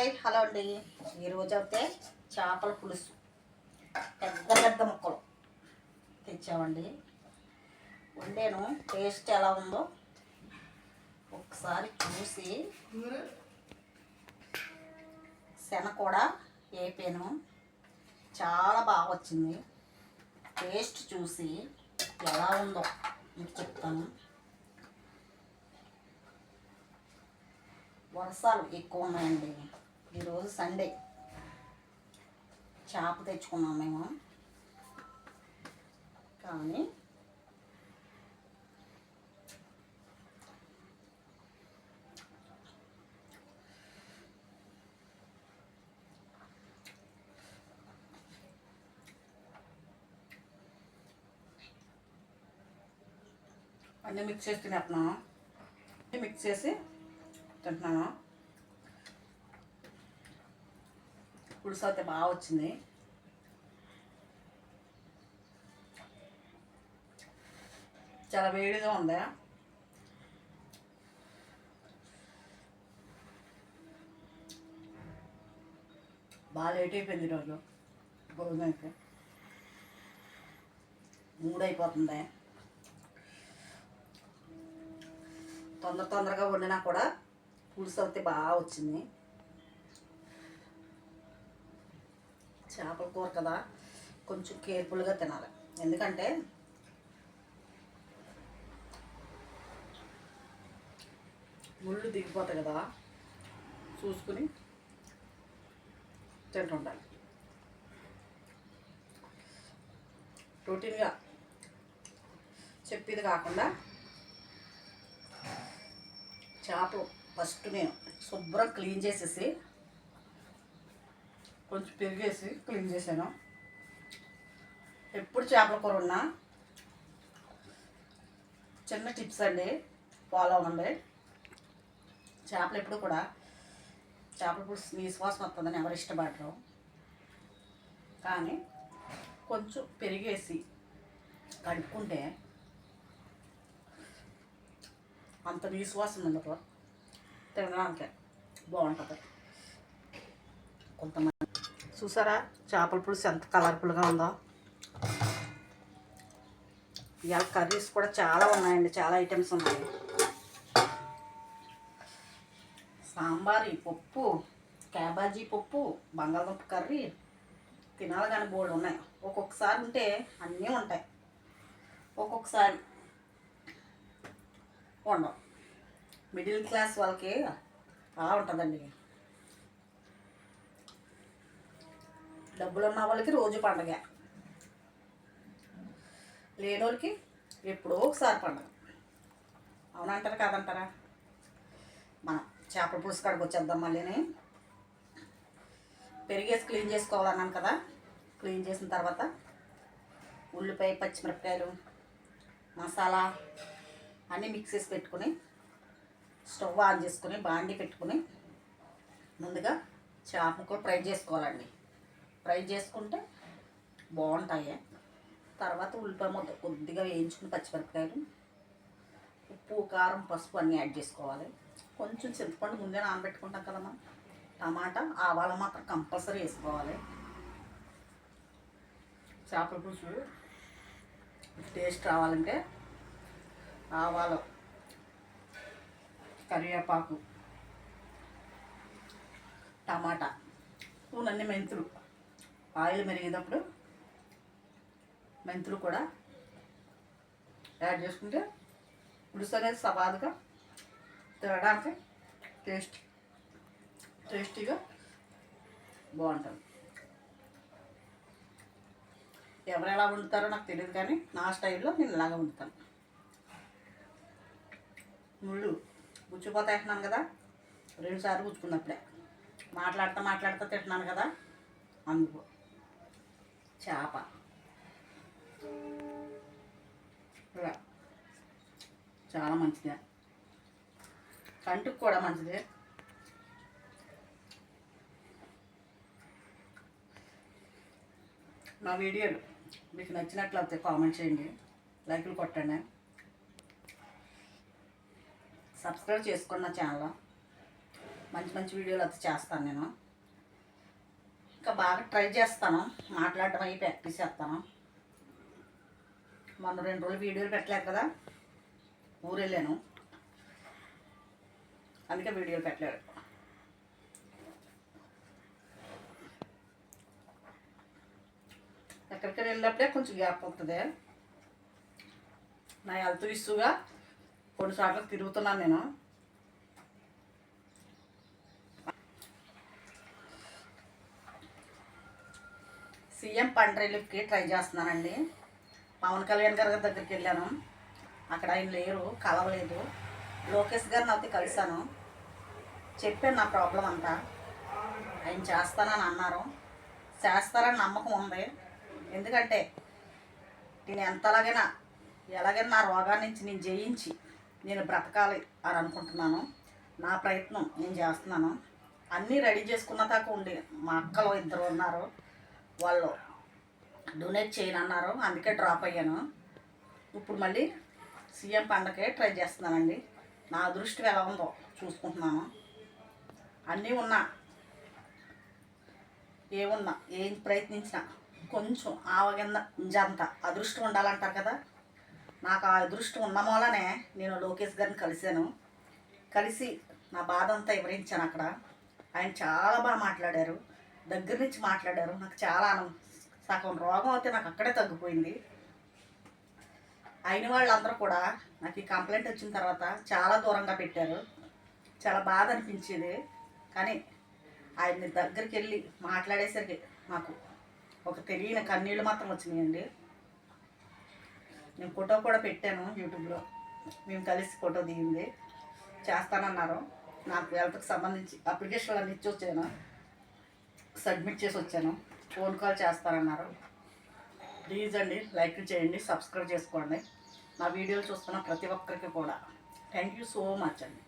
Hi hello అండి. ఈరోజు అయితే చేపల పులుసు. పెద్ద పెద్ద ముక్కలు తెచ్చామండి. వండాను టేస్ట్ ఎలా ఉందో ఒకసారి చూసి శన కూడా వేపాను. చాలా బాగా వచ్చింది. టేస్ట్ చూసి ఎలా ఉందో మీకు చెప్తాను. వర్షాలు ఎక్కువ ఉన్నాయండి. ఈరోజు సండే. చేప తెచ్చుకున్నాం మేము. కానీ అన్నీ మిక్స్ చేసి తినేస్తున్నాను మిక్స్ చేసి తింటున్నాను పులుసు అయితే బాగా వచ్చింది. చాలా వేడిగా ఉంది. బాగా లేట్ అయిపోయింది ఈరోజు. భోజనానికి మూడు అయిపోతుంది. తొందర తొందరగా వండినా కూడా పులుసు అయితే బాగా వచ్చింది. చేపల కూర కదా కొంచెం కేర్ఫుల్గా తినాలి. ఎందుకంటే ముళ్ళు దిగిపోతాయి కదా చూసుకుని తింటుండాలి. రొటీన్గా చెప్పేది కాకుండా చేపలు ఫస్ట్ నేను శుభ్రం క్లీన్ చేసేసి కొంచెం పెరిగేసి క్లీన్ చేశాను. ఎప్పుడు చేపల కూర ఉన్నా చిన్న టిప్స్ అండి ఫాలో అవ్వండి. చేపలు ఎప్పుడు కూడా చేపల పులుసు నీశ్వాసం వస్తుందని ఎవరు ఇష్టపడరు. కానీ కొంచెం పెరిగేసి కడుక్కుంటే అంత నీశ్వాసం ఉండదు. తినడానికి బాగుంటుంది. కొంతమంది చూసారా? చేపల పులుసు ఎంత కలర్ఫుల్గా ఉందో. ఇవాళ కర్రీస్ కూడా చాలా ఉన్నాయండి. చాలా ఐటమ్స్ ఉన్నాయి. సాంబారి పప్పు క్యాబాజీ పప్పు బంగాళదుంప కర్రీ తినాలి కానీ బోర్డు ఉన్నాయి. ఒక్కొక్కసారి ఉంటే అన్నీ ఉంటాయి. ఒక్కొక్కసారి ఉండవు. మిడిల్ క్లాస్ వాళ్ళకి అలా ఉంటుందండి. డబ్బులు ఉన్న వాళ్ళకి రోజు పండగ. లేని వాళ్ళకి ఎప్పుడో ఒకసారి పండగ. అవునంటారా కాదంటారా? మనం చేపల పులుసు కాడికి వచ్చేద్దాం మళ్ళీని. పెరిగేసి క్లీన్ చేసుకోవాలన్నాను కదా. క్లీన్ చేసిన తర్వాత ఉల్లిపాయ పచ్చిమిరపకాయలు మసాలా అన్నీ మిక్స్ చేసి పెట్టుకుని స్టవ్ ఆన్ చేసుకుని బాండి పెట్టుకుని ముందుగా చేపను కూడా ఫ్రై చేసుకోవాలండి. ఫ్రై చేసుకుంటే బాగుంటాయి. తర్వాత ఉల్లిపాయ మొత్తం కొద్దిగా వేయించుకుని పచ్చిమిరపకాయలు ఉప్పు కారం పసుపు అన్నీ యాడ్ చేసుకోవాలి. కొంచెం చింతపండు ముందే నానబెట్టుకుంటాం కదా మనం. టమాటా ఆవాలు మాత్రం కంపల్సరీ వేసుకోవాలి. చేపల పులుసు టేస్ట్ రావాలంటే ఆవాలు కరివేపాకు టమాటా నూనె మెంతులు ఆయిల్ మెరిగేటప్పుడు మెంతులు కూడా యాడ్ చేసుకుంటే పులుసు అనేది సవాదుగా తినడానికి టేస్ట్ టేస్టీగా బాగుంటుంది. ఎవరు ఎలా వండుతారో నాకు తెలియదు కానీ నా స్టైల్లో నేను ఇలాగ వండుతాను. ముళ్ళు గుచ్చిపోతా తింటున్నాను కదా రెండుసార్లు గుచ్చుకున్నప్పుడే. మాట్లాడుతూ మాట్లాడుతూ తింటున్నాను కదా అందుకు. చేప. చాలా మంచిది. కంటికి కూడా మంచిది. నా వీడియోలు మీకు నచ్చినట్లయితే కామెంట్ చేయండి. లైకులు కొట్టండి. సబ్స్క్రైబ్ చేసుకున్న ఛానల్. మంచి మంచి వీడియోలు అయితే చేస్తాను నేను. ఇంకా బాగా ట్రై చేస్తాను. మాట్లాడటం అవి ప్రాక్టీస్ చేస్తాను. మొన్న రెండు రోజులు వీడియోలు పెట్టలేదు కదా. ఊరు వెళ్ళాను అందుకే వీడియోలు పెట్టలేదు. ఎక్కడికి వెళ్ళినప్పుడే కొంచెం గ్యాప్ అవుతుంది నా హెల్త్ ఇష్యూగా కొన్నిసార్లు తిరుగుతున్నాను నేను. సీఎం పంట రిలీఫ్కి ట్రై చేస్తున్నానండి. పవన్ కళ్యాణ్ గారి దగ్గరికి వెళ్ళాను. అక్కడ ఆయన లేరు కలవలేదు. లోకేష్ గారిని అయితే కలిశాను. చెప్పాను నా ప్రాబ్లం అంతా. ఆయన చేస్తానని అన్నారు. చేస్తారని నమ్మకం ఉంది. ఎందుకంటే నేను ఎంతలాగైనా ఎలాగైనా నా రోగాన్ని నుంచి నేను జయించి నేను బ్రతకాలి అని అనుకుంటున్నాను. నా ప్రయత్నం నేను చేస్తున్నాను. అన్నీ రెడీ చేసుకున్న దాకా ఉండి మా అక్కలు ఇద్దరు ఉన్నారు. వాళ్ళు డొనేట్ చేయనన్నారు అందుకే డ్రాప్ అయ్యాను. ఇప్పుడు మళ్ళీ సీఎం పండగకే ట్రై చేస్తున్నానండి. నా అదృష్టం ఎలా ఉందో చూసుకుంటున్నాను. అన్నీ ఉన్నా ఏమున్నా ఏం ప్రయత్నించినా కొంచెం ఆవగింద ఇంజంత అదృష్టం ఉండాలంటారు కదా. నాకు ఆ అదృష్టం ఉన్న మూలనే నేను లోకేష్ గారిని కలిశాను. కలిసి నా బాధ అంతా వివరించాను అక్కడ. ఆయన చాలా బాగా మాట్లాడారు. దగ్గర నుంచి మాట్లాడారు. నాకు చాలా ఆనందం సగం రోగం అయితే నాకు అక్కడే తగ్గిపోయింది. అయిన వాళ్ళందరూ కూడా నాకు ఈ కంప్లైంట్ వచ్చిన తర్వాత చాలా దూరంగా పెట్టారు. చాలా బాధ అనిపించేది. కానీ ఆయన్ని దగ్గరికి వెళ్ళి మాట్లాడేసరికి నాకు ఒక తెలియని కన్నీళ్ళు మాత్రం వచ్చినాయండి. నేను ఫోటో కూడా పెట్టాను యూట్యూబ్లో. మేము కలిసి ఫోటో దిగింది. చేస్తానన్నారు. నాకు హెల్త్కి సంబంధించి అప్లికేషన్లు అన్ని ఇచ్చి వచ్చాను. సబ్మిట్ చేసి వచ్చాను. ఫోన్ కాల్ చేస్తానన్నారు. ప్లీజ్ అండి లైక్ చేయండి సబ్స్క్రైబ్ చేసుకోండి. నా వీడియోలు చూస్తున్న ప్రతి ఒక్కరికి కూడా. థ్యాంక్ యూ సో మచ్ అండి.